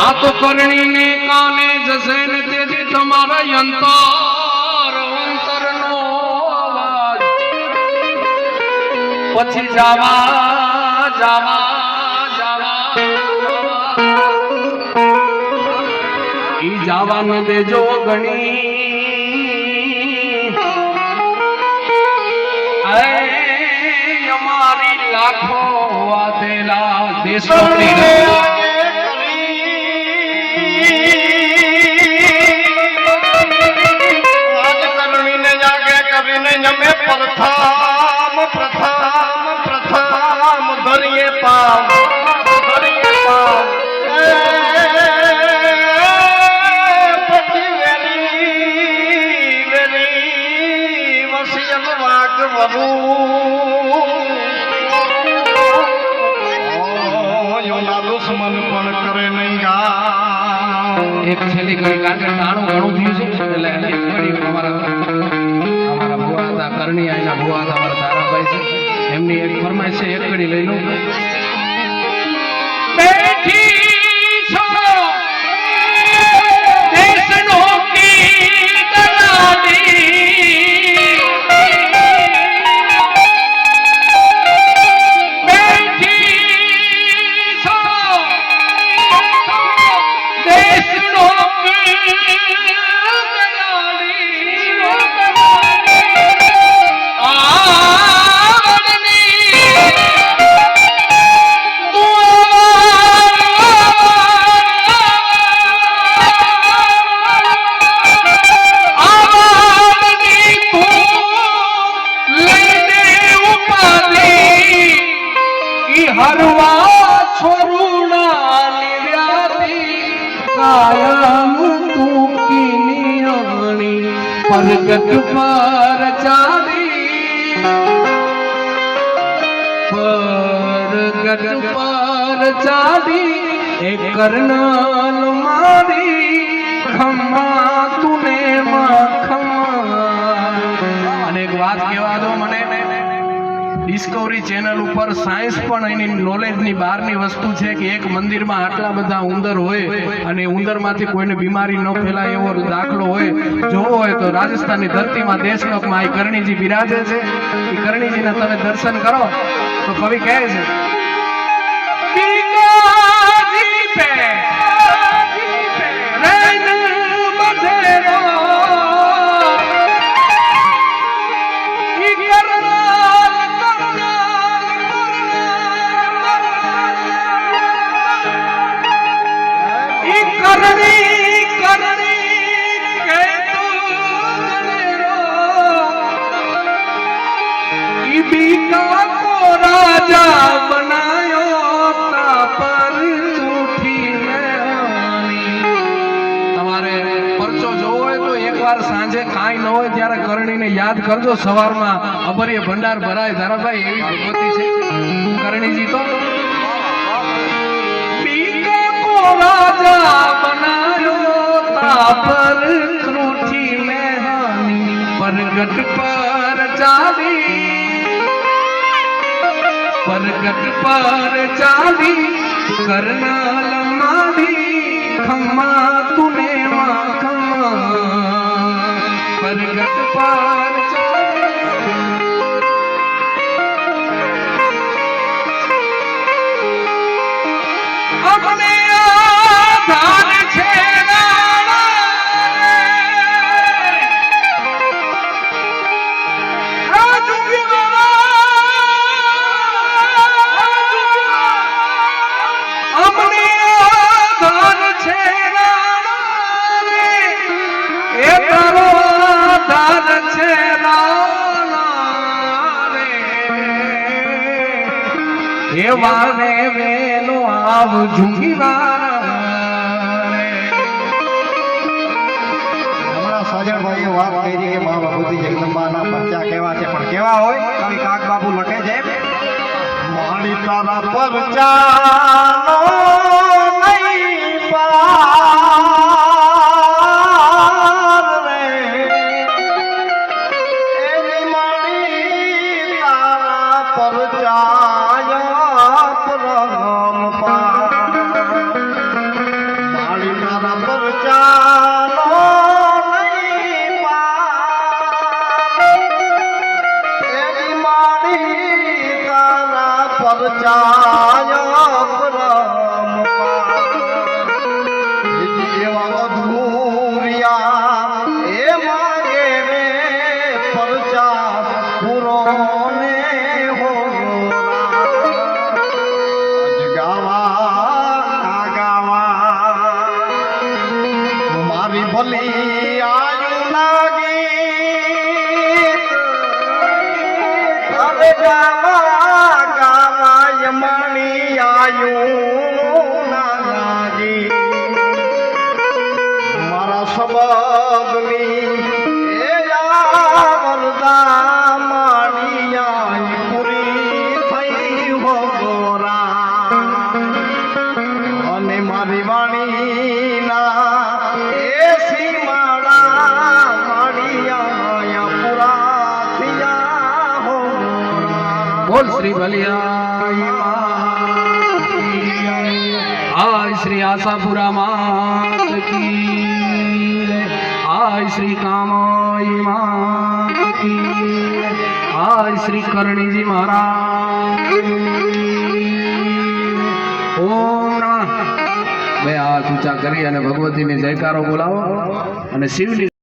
આ તો કરણીને કાને જશે ને તેથી તમારા યંતર અંતરનો અવાજ. પછી જાવા જાવા જાવા ઈ જાવા ન દેજો ગણી. અમારી લાખો વાતેલા દેશો પ્રથમ પ્રથમ પ્રથમ ધરીએ પામ. એ, પછી વેલી વેલી વસિયલ વાગ દુશ્મન પણ કરે નહીં ગા એક છેલ્લી ઘડી કારણ કે ટાણું ઘણું થયું છે એટલે અમારા કરણી આઈના ભુવા હતા તારાભાઈ છે. એમની એક ફરમાઈશ છે એક ઘડી લઈ લઉં કાયમ તું કિનિયણી પરગટ પર ચાલી પરગટ પર ચાલી એ કરનાલ મારી ખમા તુને માં ખમા અને એક વાત કહેવા દો મને ડિસ્કવરી ચેનલ ઉપર સાયન્સ પણ એની નોલેજની બહારની વસ્તુ છે કે એક મંદિરમાં આટલા બધા ઉંદર હોય અને ઉંદરમાંથી કોઈને બીમારી ન ફેલાય એવો દાખલો હોય, જોવો હોય તો રાજસ્થાનની ધરતીમાં દેશલોકમાં આ કરણીજી બિરાજે છે. એ કરણીજીના તમે દર્શન કરો, તો કવિ કહે છે તો સાંજે કાંઈ ન હોય ત્યારે કરણીને યાદ કરજો. સવારમાં અભર્ય ભંડાર ભરાય. ધારાભાઈ, એવી ભગવતી છે? કરણીજી તો? પરગટ પર ચાલી પ્રગટ પર ચાલી કરનાલ મારી ખમ્મા તુને માં ખમ્મા પરગટ પર વારે વેલો આવ હમણાં સાજણભાઈએ વાત કરી કે મા બાપુજી જગદંબાના પરચા કેવા છે પણ કેવા હોય? કવિ કાક બાપુ લખે છે? મારી તારા પરચાનો પરચાય પરમ એવા અધૂરિયા એ માગે રે પરચા પૂરો ને હો ગાવા ગાવા મારી ભલી બોલ શ્રી ભલિયા. આય શ્રી આશાપુરા માત શ્રી કામાઈ માત કી શ્રી કરણીજી મહારાજ ઓમ બે હાથ ઊંચા કરી અને ભગવતીને જયકારો બોલાવો અને શિવની